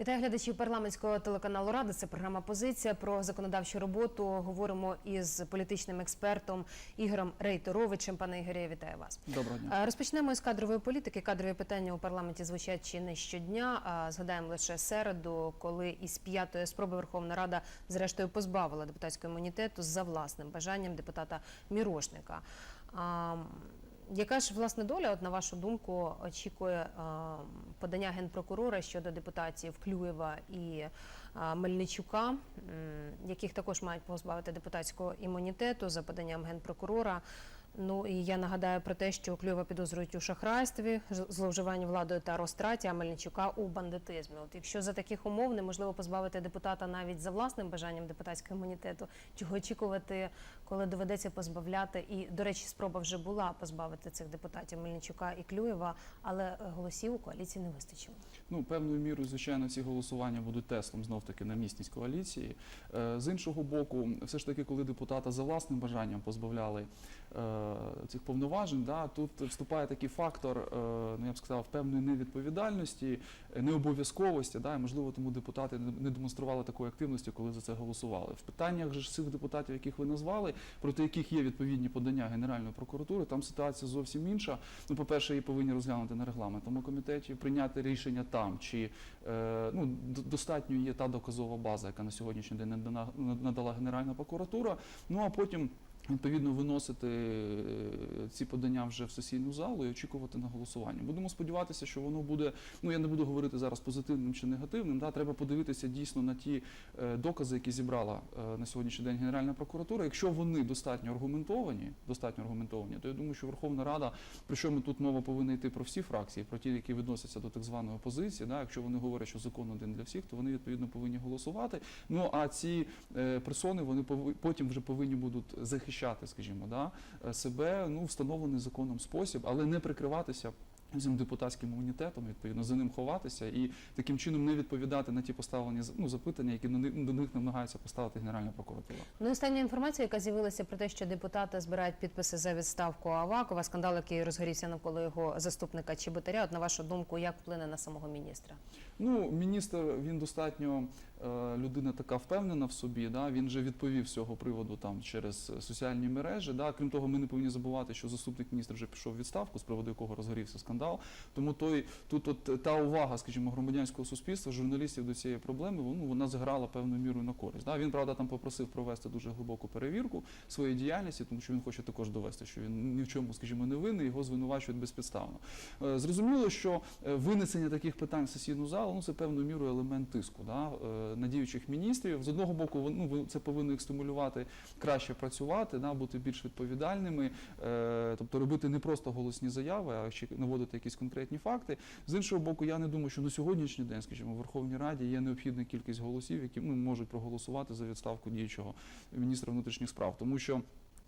Вітаю глядачів парламентського телеканалу Рада. Це програма Позиція про законодавчу роботу. Говоримо із політичним експертом Ігорем Рейторовичем. Пане Ігорі, вітаю вас. Доброго дня. Е, Розпочнемо із кадрової політики. Кадрові питання у парламенті звучать чи не щодня. А згадаємо лише середу, коли із п'ятої спроби Верховна Рада зрештою позбавила депутатського імунітету за власним бажанням депутата Мірошника. Яка ж власне доля, от на вашу думку, очікує а, подання генпрокурора щодо депутатів Клюєва і а, Мельничука, яких також мають позбавити депутатського імунітету за поданням генпрокурора? Ну і я нагадаю про те, що Клюєва підозрюють у шахрайстві, зловживанні владою та розтраті, а Мельничука у бандитизмі. От якщо за таких умов неможливо позбавити депутата навіть за власним бажанням депутатського імунітету, чого очікувати, коли доведеться позбавляти? І до речі, спроба вже була позбавити цих депутатів Мельничука і Клюєва, але е, голосів у коаліції не вистачило. Ну, певною мірою, звичайно, ці голосування будуть тестом знов таки на міцність коаліції. Е, З іншого боку, все ж таки, коли депутата за власним бажанням позбавляли цих повноважень, да, тут вступає такий фактор, е, ну я б сказав, певної невідповідальності, е, необов'язковості, да, і можливо, тому депутати не демонстрували такої активності, коли за це голосували. В питаннях ж цих депутатів, яких ви назвали, проти яких є відповідні подання Генеральної прокуратури, там ситуація зовсім інша. Ну, по-перше, її повинні розглянути на регламентному комітеті, прийняти рішення там, чи е, ну, достатньо є та доказова база, яка на сьогоднішній день надала Генеральна прокуратура. Ну а потім. Відповідно, виносити е, ці подання вже в сесійну залу і очікувати на голосування. Будемо сподіватися, що воно буде. Ну я не буду говорити зараз позитивним чи негативним. Да, треба подивитися дійсно на ті е, докази, які зібрала е, на сьогоднішній день Генеральна прокуратура. Якщо вони достатньо аргументовані, достатньо аргументовані, то я думаю, що Верховна Рада, причому тут мова повинна йти про всі фракції, про ті, які відносяться до так званої опозиції. Да, якщо вони говорять, що закон один для всіх, то вони відповідно повинні голосувати. Ну а ці персони вони потім вже повинні будуть захищати, скажімо, да, е, себе ну встановлений законом спосіб, але не прикриватися. Цим депутатським імунітетом, відповідно, за ним ховатися і таким чином не відповідати на ті поставлені ну, запитання, які до них намагається поставити Генеральна прокуратура. Ну, остання інформація, яка з'явилася про те, що депутати збирають підписи за відставку Авакова, скандал, який розгорівся навколо його заступника Чеботаря. От на вашу думку, як вплине на самого міністра? Ну, міністр він достатньо людина така впевнена в собі. Да? Він вже відповів з цього приводу там через соціальні мережі. Да? Крім того, ми не повинні забувати, що заступник міністра вже пішов у відставку, з приводу якого розгорівся скандал. Тому той тут от та увага, скажімо, громадянського суспільства, журналістів до цієї проблеми, ну, вона зіграла певною мірою на користь. Да? Він правда там попросив провести дуже глибоку перевірку своєї діяльності, тому що він хоче також довести, що він ні в чому, скажімо, не винний, його звинувачують безпідставно. Е, Зрозуміло, що е, винесення таких питань в сесійну залу ну це певною мірою елемент тиску да, е, на діючих міністрів. З одного боку, ну, це повинно їх стимулювати краще працювати, да, бути більш відповідальними, е, тобто робити не просто голосні заяви, а ще наводити якісь конкретні факти. З іншого боку, я не думаю, що на сьогоднішній день, скажімо, в Верховній Раді є необхідна кількість голосів, які ну, можуть проголосувати за відставку діючого міністра внутрішніх справ, тому що.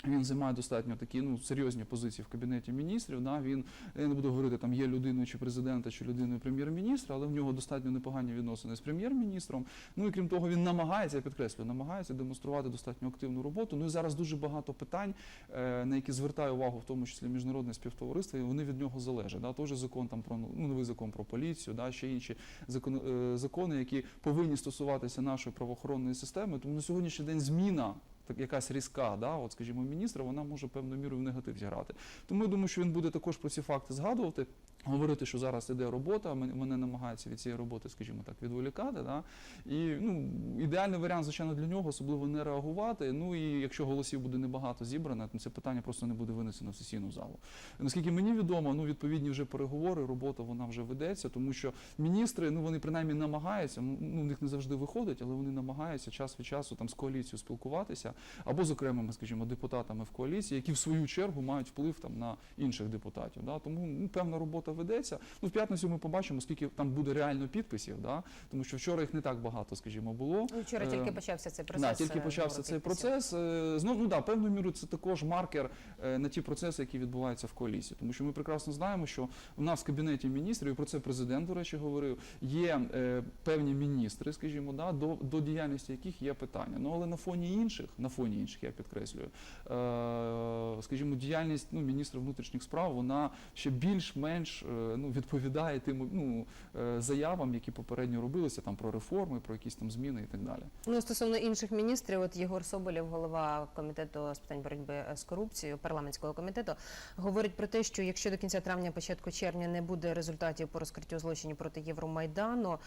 Він займає достатньо такі ну серйозні позиції в кабінеті міністрів. Да він я не буду говорити там є людиною чи президента, чи людиною прем'єр-міністра, але в нього достатньо непогані відносини з прем'єр-міністром. Ну і крім того, він намагається, я підкреслюю, намагається демонструвати достатньо активну роботу. Ну і зараз дуже багато питань, е, на які звертає увагу, в тому числі міжнародне співтовариство, і вони від нього залежать. Да, той же закон там про ну новий закон про поліцію, да ще інші закон, е, закони, які повинні стосуватися нашої правоохоронної системи. Тому на сьогоднішній день зміна так якась різка, да, от, скажімо, міністра, вона може певною мірою в негатив зіграти. Тому я думаю, що він буде також про ці факти згадувати. Говорити, що зараз іде робота, мен- мене намагаються від цієї роботи, скажімо так, відволікати. Да? І ну, ідеальний варіант, звичайно, для нього особливо не реагувати. Ну і якщо голосів буде небагато зібрано, то це питання просто не буде винесено в сесійну залу. Наскільки мені відомо, ну відповідні вже переговори, робота вона вже ведеться, тому що міністри, ну вони принаймні намагаються, ну в них не завжди виходить, але вони намагаються час від часу там з коаліцією спілкуватися або з окремими, скажімо, депутатами в коаліції, які в свою чергу мають вплив там на інших депутатів. Да? Тому ну, певна робота ведеться. Ну, в п'ятницю ми побачимо, скільки там буде реально підписів, да? тому що вчора їх не так багато, скажімо, було. Вчора Е, тільки почався цей процес. Да, тільки е, почався цей процес. Е, Знов, ну да, певною мірою це також маркер е, на ті процеси, які відбуваються в коаліції. Тому що ми прекрасно знаємо, що у нас в кабінеті міністрів, і про це президент, до речі, говорив, є е, певні міністри, скажімо, да, до, до діяльності яких є питання. Ну але на фоні інших, на фоні інших, я підкреслюю. Е, Скажімо, діяльність ну, міністра внутрішніх справ вона ще більш-менш е, ну, відповідає тим ну, е, заявам, які попередньо робилися там про реформи, про якісь там зміни і так далі. Ну, стосовно інших міністрів, от Єгор Соболєв, голова комітету з питань боротьби з корупцією, парламентського комітету, говорить про те, що якщо до кінця травня, початку червня не буде результатів по розкриттю злочинів проти Євромайдану,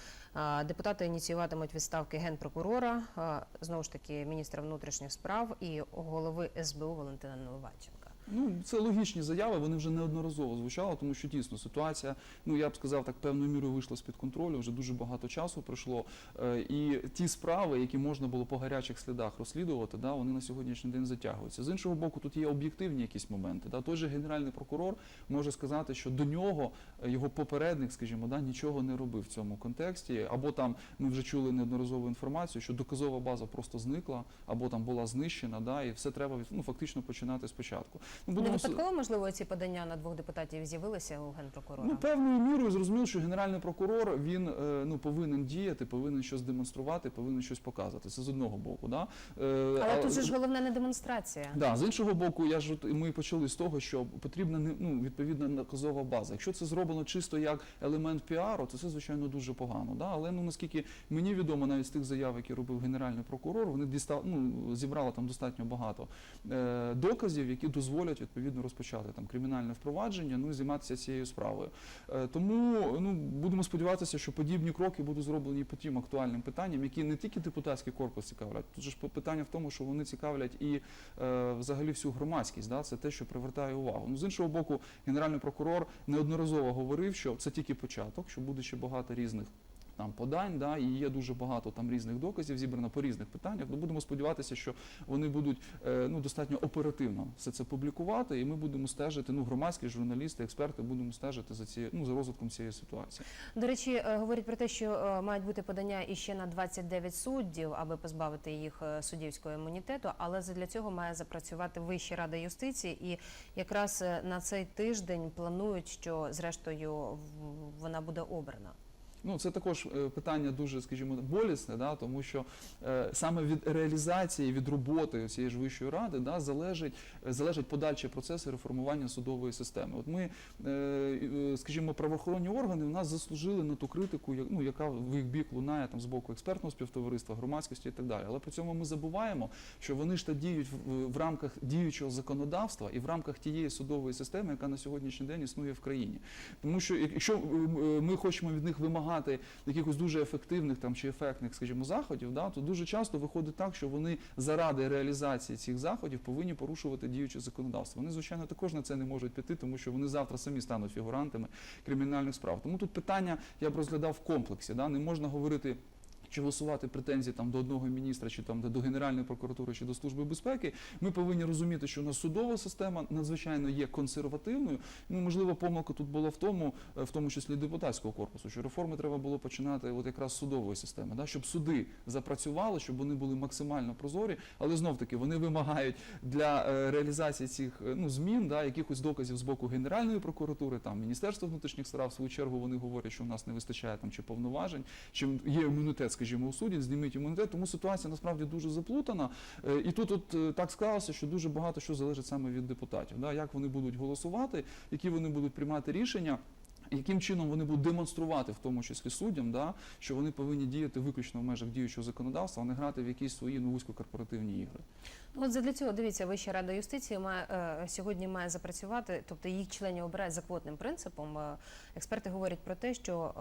депутати ініціюватимуть відставки генпрокурора, знову ж таки міністра внутрішніх справ і голови СБУ Валентина Наливайченка. Ну, це логічні заяви, вони вже неодноразово звучали, тому що дійсно ситуація, ну я б сказав, так певною мірою вийшла з-під контролю. Вже дуже багато часу пройшло. Е, І ті справи, які можна було по гарячих слідах розслідувати, да, вони на сьогоднішній день затягуються. З іншого боку, тут є об'єктивні якісь моменти. Да. Той же генеральний прокурор може сказати, що до нього е, його попередник, скажімо, да, нічого не робив в цьому контексті. Або там ми вже чули неодноразову інформацію, що доказова база просто зникла, або там була знищена, да, і все треба ну, фактично починати спочатку. Ну, Не випадково, можливо, ці подання на двох депутатів з'явилися у генпрокурора? Ну, певною мірою зрозуміло, що генеральний прокурор він е, ну повинен діяти, повинен щось демонструвати, повинен щось показати. Це з одного боку. Да? Е, Але а- тут же ж головне не демонстрація. Да, з іншого боку, я ж ми почали з того, що потрібна ну, відповідна наказова база. Якщо це зроблено чисто як елемент піару, то це звичайно дуже погано. Да? Але ну наскільки мені відомо, навіть з тих заяв, які робив генеральний прокурор, вони дістав, ну, зібрали там достатньо багато е, доказів, які дозволять відповідно розпочати там кримінальне впровадження, ну і займатися цією справою. Е, тому ну будемо сподіватися, що подібні кроки будуть зроблені по тим актуальним питанням, які не тільки депутатський корпус цікавлять. Тут же ж питання в тому, що вони цікавлять і е, взагалі всю громадськість. Да? Це те, що привертає увагу. Ну з іншого боку, генеральний прокурор неодноразово говорив, що це тільки початок, що буде ще багато різних. Там подань, да, і є дуже багато там різних доказів зібрано по різних питаннях. Ну, будемо сподіватися, що вони будуть е, ну достатньо оперативно все це публікувати, і ми будемо стежити. Ну, громадські журналісти, експерти будемо стежити за цією ну за розвитком цієї ситуації. До речі, е, говорять про те, що е, мають бути подання іще на 29 суддів, аби позбавити їх суддівського імунітету. Але для цього має запрацювати Вища рада юстиції, і якраз на цей тиждень планують, що зрештою вона буде обрана. Ну, це також е, питання дуже, скажімо, болісне, да, тому що е, саме від реалізації, від роботи цієї ж вищої ради да, залежить, е, залежать подальші процеси реформування судової системи. От ми, е, е, скажімо, правоохоронні органи у нас заслужили на ту критику, ну, яка в їх бік лунає там з боку експертного співтовариства, громадськості і так далі. Але при цьому ми забуваємо, що вони ж та діють в, в рамках діючого законодавства і в рамках тієї судової системи, яка на сьогоднішній день існує в країні. Тому що якщо ми хочемо від них вимагати якихось дуже ефективних там чи ефектних, скажімо, заходів, да, то дуже часто виходить так, що вони заради реалізації цих заходів повинні порушувати діюче законодавство. Вони, звичайно, також на це не можуть піти, тому що вони завтра самі стануть фігурантами кримінальних справ. Тому тут питання я б розглядав в комплексі. Да, не можна говорити. Чи висувати претензії там до одного міністра, чи там до Генеральної прокуратури, чи до служби безпеки, ми повинні розуміти, що у нас судова система надзвичайно є консервативною. Ну можливо, помилка тут була в тому, е, в тому числі депутатського корпусу, що реформи треба було починати от якраз з судової системи, да, щоб суди запрацювали, щоб вони були максимально прозорі, але знов таки вони вимагають для е, реалізації цих е, ну змін, да, якихось доказів з боку Генеральної прокуратури, там Міністерства внутрішніх справ. В свою чергу вони говорять, що в нас не вистачає там чи повноважень, чи є імунітет, скажімо, у суді, зніміть імунітет. Тому ситуація насправді дуже заплутана. Е, І тут от е, так склалося, що дуже багато що залежить саме від депутатів. Як вони будуть голосувати, які вони будуть приймати рішення. Яким чином вони будуть демонструвати, в тому числі суддям, да, що вони повинні діяти виключно в межах діючого законодавства, а не грати в якісь свої ну, вузькокорпоративні ігри. Ну, От задля цього дивіться, Вища рада юстиції має е, сьогодні має запрацювати, тобто їх членів обирають за квотним принципом. Е, Експерти говорять про те, що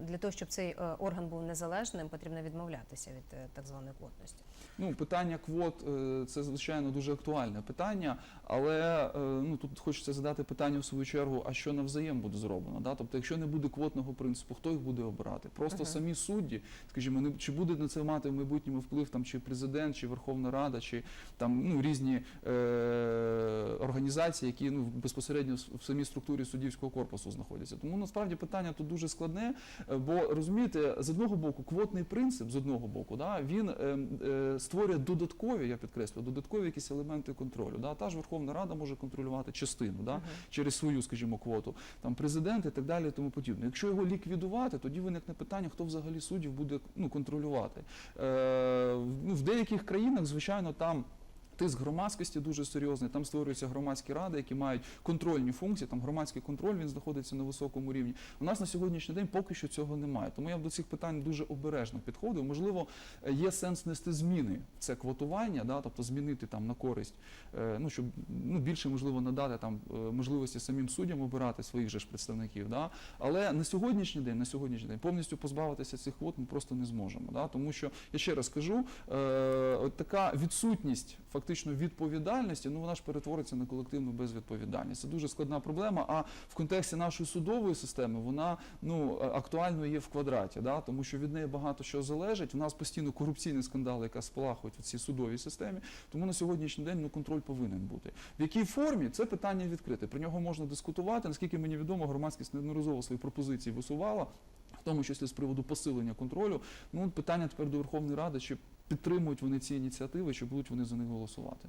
е, для того, щоб цей орган був незалежним, потрібно відмовлятися від е, так званої квотності. Ну, питання квот е, це звичайно дуже актуальне питання, але е, ну тут хочеться задати питання в свою чергу: а що навзаєм буде зроблено? Да? Тобто, якщо не буде квотного принципу, хто їх буде обирати? Просто Мгм. самі судді, скажімо, не чи буде на це мати в майбутньому вплив там чи президент, чи Верховна Рада, чи там ну різні е, організації, які ну безпосередньо в самій структурі суддівського корпусу знаходяться. Тому насправді питання тут дуже складне. е, Бо розумієте, з одного боку, квотний принцип з одного боку, да, він е, е, створює додаткові, я підкреслю, додаткові якісь елементи контролю. Да. Та ж Верховна Рада може контролювати частину да, через свою, скажімо, квоту, там президент і так далі, і тому подібне. Якщо його ліквідувати, тоді виникне питання, хто взагалі суддів буде ну, контролювати. Е, ну, в деяких країнах, звичайно, там. Тиск громадськості дуже серйозний. Там створюються громадські ради, які мають контрольні функції. Там громадський контроль він знаходиться на високому рівні. У нас на сьогоднішній день поки що цього немає. Тому я б до цих питань дуже обережно підходив. Можливо, є сенс нести зміни в це квотування, да, тобто змінити там на користь, е, ну щоб ну більше можливо надати там е, можливості самим суддям обирати своїх же ж представників. Да. Але на сьогоднішній день, на сьогоднішній день повністю позбавитися цих квот ми просто не зможемо. Да, тому що я ще раз кажу, е, от така відсутність фактично відповідальності, ну вона ж перетвориться на колективну безвідповідальність. Це дуже складна проблема. А в контексті нашої судової системи вона ну е, актуальною є в квадраті, да, тому що від неї багато що залежить. У нас постійно корупційні скандали, яка спалахують в цій судовій системі. Тому на сьогоднішній день ну контроль повинен бути. В якій формі це питання відкрите. Про нього можна дискутувати. Наскільки мені відомо, громадськість неодноразово свої пропозиції висувала. В тому числі з приводу посилення контролю, ну питання тепер до Верховної Ради, чи підтримують вони ці ініціативи, чи будуть вони за них голосувати.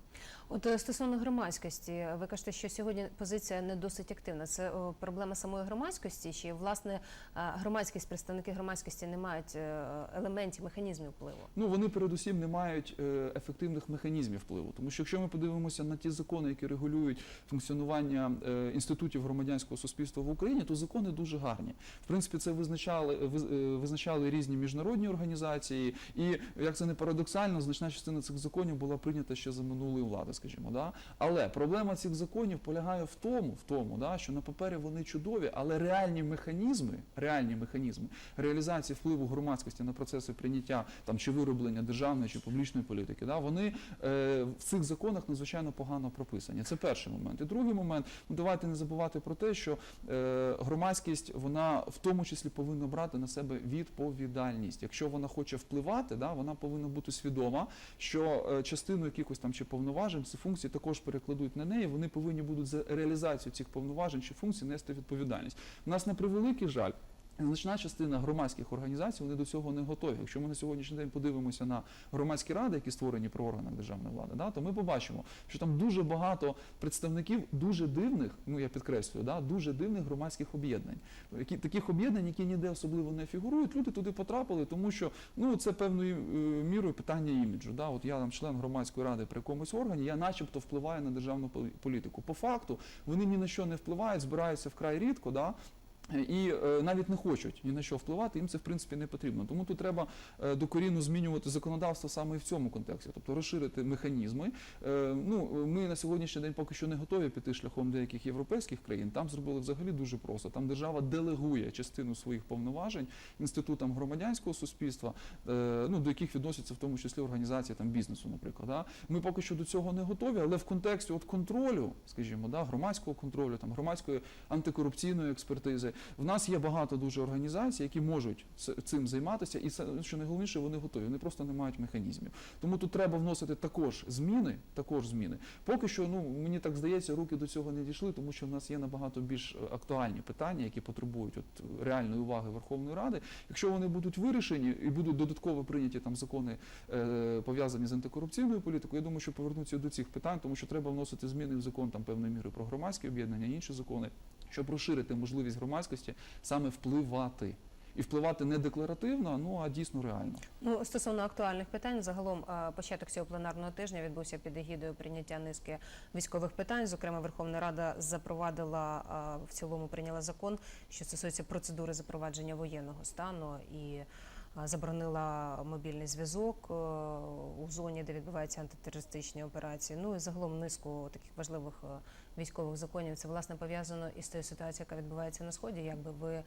От е, стосовно громадськості, ви кажете, що сьогодні позиція не досить активна. Це проблема самої громадськості, чи власне е, громадськість, представники громадськості не мають е, елементів, механізмів впливу? Ну вони передусім не мають е, ефективних механізмів впливу. Тому що якщо ми подивимося на ті закони, які регулюють функціонування е, інститутів громадянського суспільства в Україні, то закони дуже гарні. В принципі, це визначали виз- е, визначали різні міжнародні організації, і як це не парадоксально, значна частина цих законів була прийнята ще за минулої влади, скажімо. Да? Але проблема цих законів полягає в тому, в тому, да, що на папері вони чудові, але реальні механізми, реальні механізми реалізації впливу громадськості на процеси прийняття там чи вироблення державної чи публічної політики, да, вони е, в цих законах надзвичайно погано прописані. Це перший момент. І другий момент, ну давайте не забувати про те, що е, громадськість вона в тому числі повинна брати на себе відповідальність. Якщо вона хоче впливати, да, вона повинна бути свідома, що е, частину якихось там чи повноважень, ці функції також перекладуть на неї. Вони повинні будуть за реалізацію цих повноважень чи функцій нести відповідальність. У нас на превеликий жаль. Значна частина громадських організацій вони до цього не готові. Якщо ми на сьогоднішній день подивимося на громадські ради, які створені при органах державної влади, да, то ми побачимо, що там дуже багато представників дуже дивних, ну я підкреслюю, да, дуже дивних громадських об'єднань. Які таких об'єднань, які ніде особливо не фігурують, люди туди потрапили, тому що ну це певною е, мірою питання іміджу. Да. От я там член громадської ради при якомусь органі, я начебто впливаю на державну політику. По факту вони ні на що не впливають, збираються вкрай рідко. Да, і е, навіть не хочуть ні на що впливати, їм це в принципі не потрібно. Тому тут треба е, докорінно змінювати законодавство саме і в цьому контексті, тобто розширити механізми. Е, ну ми на сьогоднішній день поки що не готові піти шляхом деяких європейських країн. Там зробили взагалі дуже просто. Там держава делегує частину своїх повноважень інститутам громадянського суспільства, ну до яких відносяться в тому числі організації там бізнесу, наприклад. Да? Ми поки що до цього не готові, але в контексті от контролю, скажімо, да, громадського контролю, там громадської антикорупційної експертизи. В нас є багато дуже організацій, які можуть цим займатися, і що найголовніше, вони готові. Вони просто не мають механізмів. Тому тут треба вносити також зміни. Також зміни. Поки що, ну мені так здається, руки до цього не дійшли, тому що в нас є набагато більш е, актуальні питання, які потребують от реальної уваги Верховної Ради. Якщо вони будуть вирішені і будуть додатково прийняті там закони е, пов'язані з антикорупційною політикою, я думаю, що повернуться до цих питань, тому що треба вносити зміни в закон там певної міри про громадські об'єднання, інші закони, щоб розширити можливість громадськості саме впливати. І впливати не декларативно, ну а дійсно реально. Ну, стосовно актуальних питань, загалом початок цього пленарного тижня відбувся під егідою прийняття низки військових питань. Зокрема, Верховна Рада запровадила в цілому прийняла закон, що стосується процедури запровадження воєнного стану і заборонила мобільний зв'язок е, у зоні, де відбуваються антитерористичні операції. Ну і загалом низку таких важливих е, військових законів. Це власне пов'язано із тою ситуацією, яка відбувається на сході. Якби ви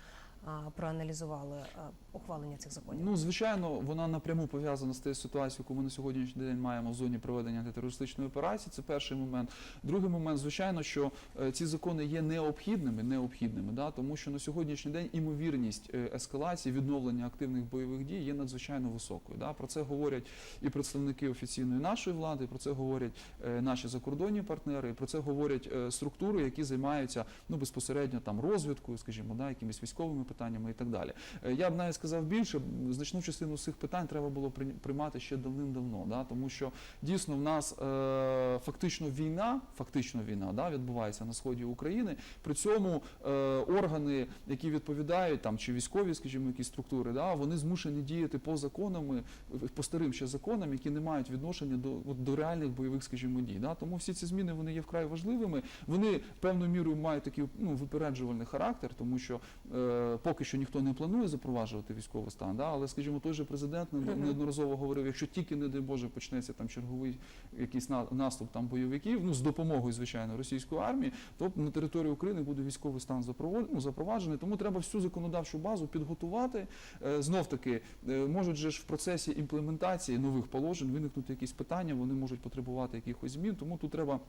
проаналізували ухвалення цих законів? Ну, звичайно, вона напряму пов'язана з тією ситуацією, яку ми на сьогоднішній день маємо в зоні проведення антитерористичної операції. Це перший момент. Другий момент, звичайно, що е, ці закони є необхідними, необхідними, да, тому що на сьогоднішній день імовірність е, ескалації, відновлення активних бойових дій є надзвичайно високою. Да. Про це говорять і представники офіційної нашої влади, про це говорять е, наші закордонні партнери, і про це говорять е, структури, які займаються ну безпосередньо там розвідкою, скажімо, да, якимись військовими питаннями і так далі. Е, Я б навіть сказав більше, значну частину цих питань треба було приймати ще давним-давно, да, тому що дійсно в нас е, фактично війна, фактично війна да, відбувається на сході України. При цьому е, органи, які відповідають там чи військові, скажімо, якісь структури, да, вони змушені діяти по законами, по старим ще законам, які не мають відношення до, от, до реальних бойових, скажімо, дій. Да. Тому всі ці зміни вони є вкрай важливими. Вони певною мірою мають такий ну, випереджувальний характер, тому що е, поки що ніхто не планує запроваджувати військовий стан, да, але, скажімо, той же президент неодноразово говорив, якщо тільки, не дай Боже, почнеться там черговий якийсь на- наступ там бойовиків, ну з допомогою, звичайно, російської армії, то на території України буде військовий стан ну, запроваджений. Тому треба всю законодавчу базу підготувати. Е, Знов таки, е, можуть же ж в процесі імплементації нових положень виникнути якісь питання, вони можуть потребувати якихось змін. Тому тут треба.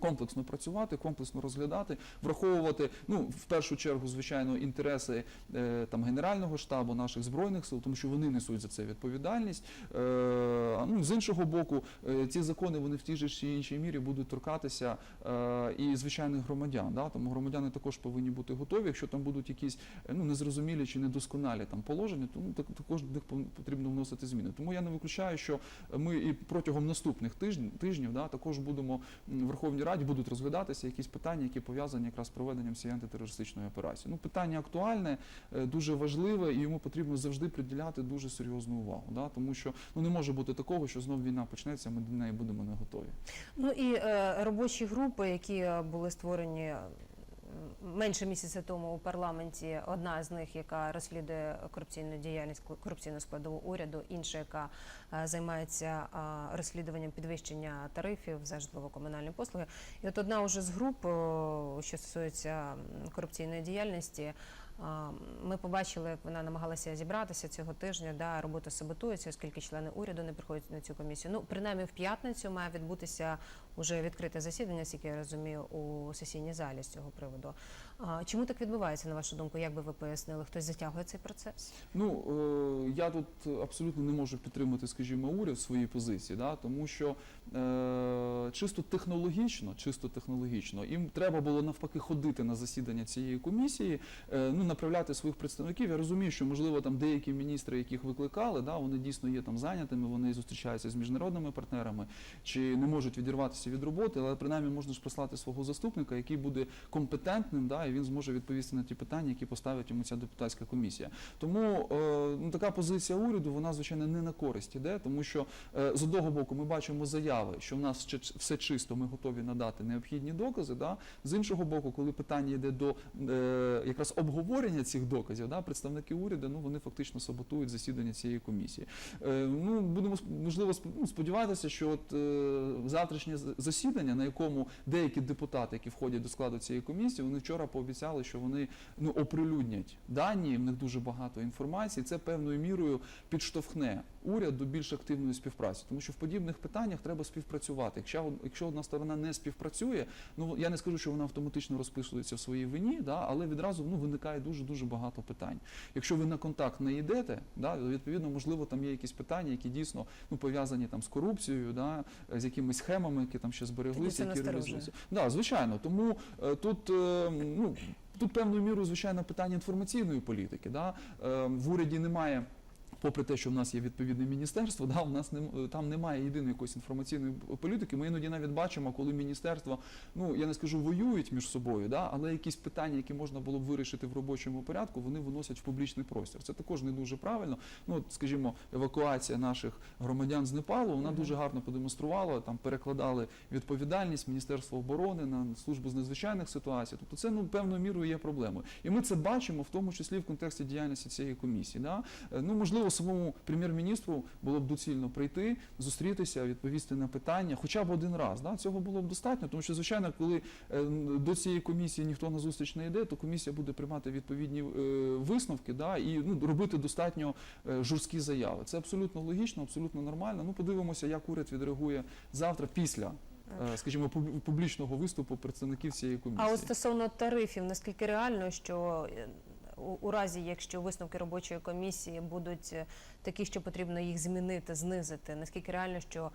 Комплексно працювати, комплексно розглядати, враховувати ну в першу чергу, звичайно, інтереси е, там генерального штабу наших збройних сил, тому що вони несуть за це відповідальність. Е, ну з іншого боку, е, ці закони вони в тій же чи іншій мірі будуть торкатися е, і звичайних громадян. Да? Тому громадяни також повинні бути готові. Якщо там будуть якісь е, ну незрозумілі чи недосконалі там положення, то ну, так, також до них потрібно вносити зміни. Тому я не виключаю, що ми і протягом наступних тижнів, тижнів да, також будемо в Верховній Раді будуть розглядатися якісь питання, які пов'язані якраз з проведенням цієї антитерористичної операції. Ну питання актуальне, е, дуже важливе, і йому потрібно завжди приділяти дуже серйозну увагу. Да? Тому що ну не може бути такого, що знов війна почнеться, ми до неї будемо не готові. Ну і е, робочі групи, які е, були створені менше місяця тому у парламенті. Одна з них, яка розслідує корупційну діяльність, корупційну складову уряду, інша, яка е, займається е, розслідуванням підвищення тарифів за житлово-комунальні послуги. І от одна уже з груп, що стосується корупційної діяльності. Ми побачили, як вона намагалася зібратися цього тижня. Да, робота саботується, оскільки члени уряду не приходять на цю комісію. Ну, принаймні, в п'ятницю має відбутися уже відкрите засідання, скільки я розумію, у сесійній залі з цього приводу. Чому так відбувається, на вашу думку? Як би ви пояснили? Хтось затягує цей процес? Ну е, я тут абсолютно не можу підтримати, скажімо, уряд в своїй позиції, да, тому що е, чисто технологічно, чисто технологічно, їм треба було навпаки ходити на засідання цієї комісії, е, ну направляти своїх представників. Я розумію, що можливо там деякі міністри, яких викликали, да, вони дійсно є там зайнятими, вони зустрічаються з міжнародними партнерами чи не можуть відірватися від роботи, але принаймні можна ж прислати свого заступника, який буде компетентним, да, і він зможе відповісти на ті питання, які поставить йому ця депутатська комісія. Тому е, ну, така позиція уряду, вона звичайно не на користь іде, тому що е, з одного боку ми бачимо заяви, що в нас все чисто, ми готові надати необхідні докази. Да? З іншого боку, коли питання йде до е, якраз обговорення цих доказів, да, представники уряду ну вони фактично саботують засідання цієї комісії. Е, ну будемо можливо ну, сподіватися, що от е, завтрашнє засідання, на якому деякі депутати, які входять до складу цієї комісії, вони вчора пообіцяли, що вони ну оприлюднять дані. В них дуже багато інформації. Це певною мірою підштовхне уряд до більш активної співпраці, тому що в подібних питаннях треба співпрацювати. Якщо якщо одна сторона не співпрацює, ну я не скажу, що вона автоматично розписується в своїй вині, да, але відразу ну виникає дуже дуже багато питань. Якщо ви на контакт не йдете, да, то, відповідно, можливо, там є якісь питання, які дійсно ну пов'язані там з корупцією, да, з якимись схемами, які там ще збереглися, які реалізуються. Да, звичайно. Тому е, тут е, ну. Тут певною мірою, звичайно, питання інформаційної політики. Да? Е, в уряді немає. Попри те, що в нас є відповідне міністерство, да, у нас нем- там немає єдиної якоїсь інформаційної політики. Ми іноді навіть бачимо, коли міністерства, ну я не скажу, воюють між собою, да, але якісь питання, які можна було б вирішити в робочому порядку, вони виносять в публічний простір. Це також не дуже правильно. Ну, от, скажімо, евакуація наших громадян з Непалу, вона дуже гарно подемонструвала. Там перекладали відповідальність Міністерства оборони на службу з надзвичайних ситуацій. Тобто це ну певною мірою є проблемою. І ми це бачимо в тому числі в контексті діяльності цієї комісії. Да? Е, Ну можливо, можливо, самому прем'єр-міністру було б доцільно прийти, зустрітися, відповісти на питання, хоча б один раз. Да? Цього було б достатньо, тому що, звичайно, коли е, до цієї комісії ніхто на зустріч не йде, то комісія буде приймати відповідні е, висновки да? і ну, робити достатньо е, жорсткі заяви. Це абсолютно логічно, абсолютно нормально. Ну, подивимося, як уряд відреагує завтра після. Скажімо, пуб- публічного виступу представників цієї комісії. А от стосовно тарифів, наскільки реально, що у, разі, якщо висновки робочої комісії будуть е, такі, що потрібно їх змінити, знизити, наскільки реально, що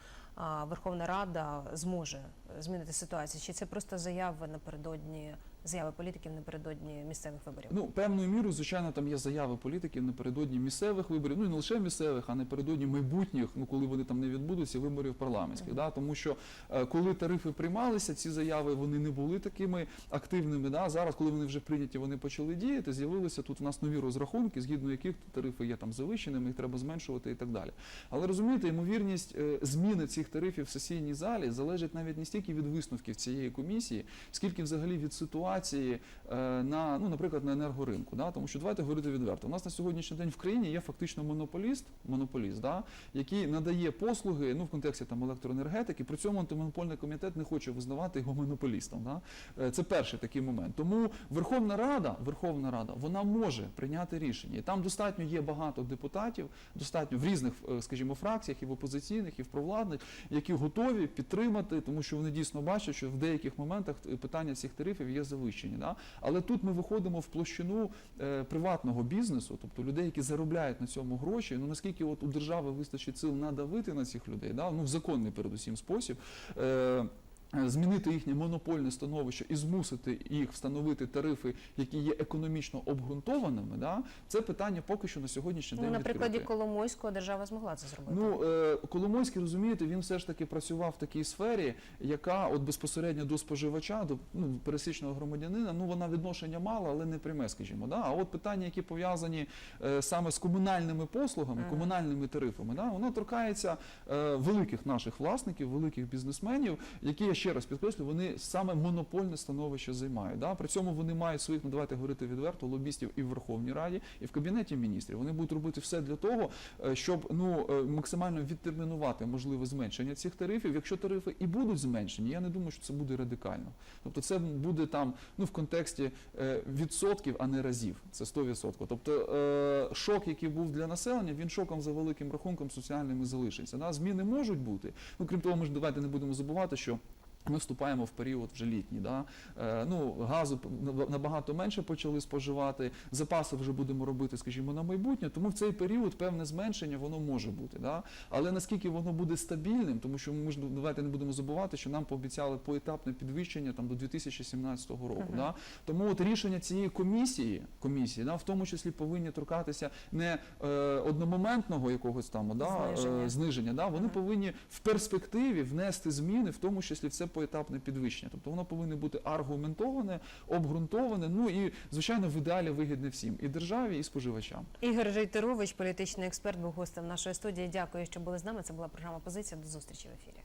Верховна Рада зможе змінити ситуацію? Чи це просто заяви напередодні заяви політиків напередодні місцевих виборів? Ну, певною мірою, звичайно, там є заяви політиків напередодні місцевих виборів, ну і не лише місцевих, а напередодні майбутніх, ну коли вони там не відбудуться, виборів парламентських. Да? Тому що е, коли тарифи приймалися, ці заяви вони не були такими активними. Да? Зараз, коли вони вже прийняті, вони почали діяти. З'явилися тут у нас нові розрахунки, згідно яких тарифи є там завищеними, їх треба зменшувати і так далі. Але розумієте, ймовірність е, зміни цих тарифів в сесійній залі залежить навіть не стільки від висновків цієї комісії, скільки взагалі від ситуації е, на, ну, наприклад, на енергоринку. Да? Тому що давайте говорити відверто. У нас на сьогоднішній день в країні є фактично монополіст, монополіст, да? який надає послуги ну, в контексті там, електроенергетики, при цьому антимонопольний комітет не хоче визнавати його монополістом. Да? Е, Це перший такий момент. Тому Верховна Рада, Верховна Рада, вона може прийняти рішення. І там достатньо є багато депутатів, достатньо в різних, е, скажімо, фракціях, і в опозиційних, і в провладних, які готові підтримати, тому що вони дійсно бачать, що в деяких моментах питання цих тарифів є завищені. Да? Але тут ми виходимо в площину е, приватного бізнесу, тобто людей, які заробляють на цьому гроші. Ну наскільки от у держави вистачить сил надавити на цих людей, да? ну в законний передусім спосіб. Е, Змінити їхнє монопольне становище і змусити їх встановити тарифи, які є економічно обґрунтованими, да, це питання поки що на сьогоднішній Ну, день на прикладі. Коломойського держава змогла це зробити. Ну, е, Коломойський, розумієте, він все ж таки працював в такій сфері, яка от безпосередньо до споживача, до ну, пересічного громадянина, ну вона відношення мала, але не пряме, скажімо. Да? А от питання, які пов'язані е, саме з комунальними послугами, Мгм. комунальними тарифами, да? воно торкається е, великих наших власників, великих бізнесменів, які, ще раз підкреслю, вони саме монопольне становище займають. Да? При цьому вони мають своїх, ну давайте говорити відверто, лобістів і в Верховній Раді, і в Кабінеті міністрів. Вони будуть робити все для того, е, щоб ну е, максимально відтермінувати можливе зменшення цих тарифів. Якщо тарифи і будуть зменшені, я не думаю, що це буде радикально. Тобто це буде там ну в контексті е, відсотків, а не разів. Це 100%. Тобто шок, який був для населення, він шоком за великим рахунком соціальним і залишиться. Да? Зміни можуть бути. Ну крім того, ми ж давайте не будемо забувати, що. Ми вступаємо в період вже літній. Да? Е, ну, газу наб- набагато менше почали споживати, запаси вже будемо робити, скажімо, на майбутнє. Тому в цей період певне зменшення воно може бути. Да? Але наскільки воно буде стабільним, тому що ми ж давайте не будемо забувати, що нам пообіцяли поетапне підвищення там до 2017 року. Мгм. Да? Тому от рішення цієї комісії, комісії да, в тому числі повинні торкатися не е, одномоментного якогось там да, Зниження. е, зниження. Да? Вони Мгм. повинні в перспективі внести зміни, в тому числі в це поетапне підвищення. Тобто воно повинно бути аргументоване, обґрунтоване, ну і звичайно в ідеалі вигідне всім і державі, і споживачам. Ігор Жейтерович, політичний експерт, був гостем нашої студії. Дякую, що були з нами. Це була програма Позиція. До зустрічі в ефірі.